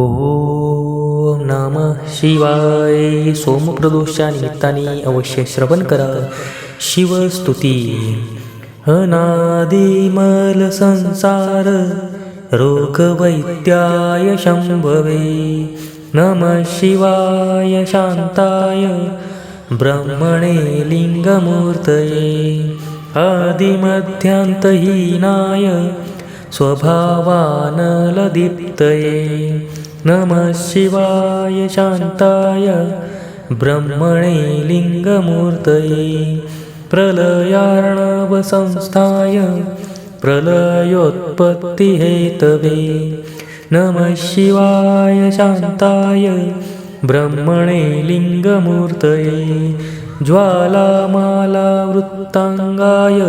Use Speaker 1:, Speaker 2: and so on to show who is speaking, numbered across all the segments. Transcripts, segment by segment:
Speaker 1: ओम नमः शिवाय सोमप्रदोषच्या निमित्ताने अवश्य श्रवण करा। शिवस्तुती अनादिमल संसार रोगवैद्याय शंभवे। नमः शिवाय शांताय ब्रह्मणे लिंगमूर्तये। आदिमध्यान्तहीनाय स्वभावानलदीप्तये। नमः शिवाय शान्ताय ब्रह्मणे लिङ्गमूर्तये प्रलयार्णवसंस्थाय प्रलयोत्पत्तिहेतवे नमः शिवाय शान्ताय ब्रह्मणे लिङ्गमूर्तये ज्वालामालावृत्ताङ्गाय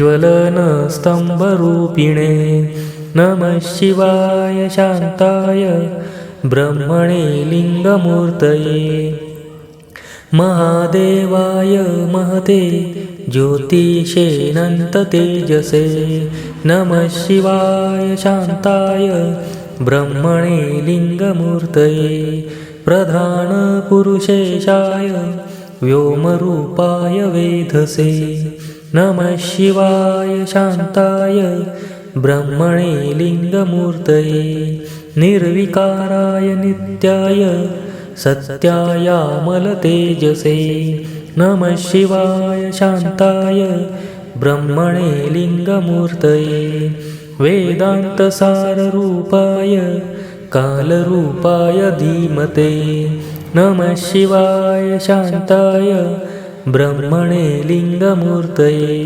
Speaker 1: ज्वलनस्तम्भरूपिणे नमः शिवाय शान्ताय ब्रह्मणे लिङ्गमूर्तये महादेवाय महते ज्योतिषेऽनन्ततेजसे नमः शिवाय शान्ताय ब्रह्मणे लिङ्गमूर्तये प्रधानपुरुषेशाय व्योमरूपाय वेधसे। नमः शिवाय शान्ताय ब्रह्मणे लिङ्गमूर्तये निर्विकाराय नित्याय सत्यायामलतेजसे नमः शिवाय शान्ताय ब्रह्मणे लिङ्गमूर्तये वेदान्तसाररूपाय कालरूपाय धीमते नमः शिवाय शान्ताय ब्रह्मणे लिङ्गमूर्तये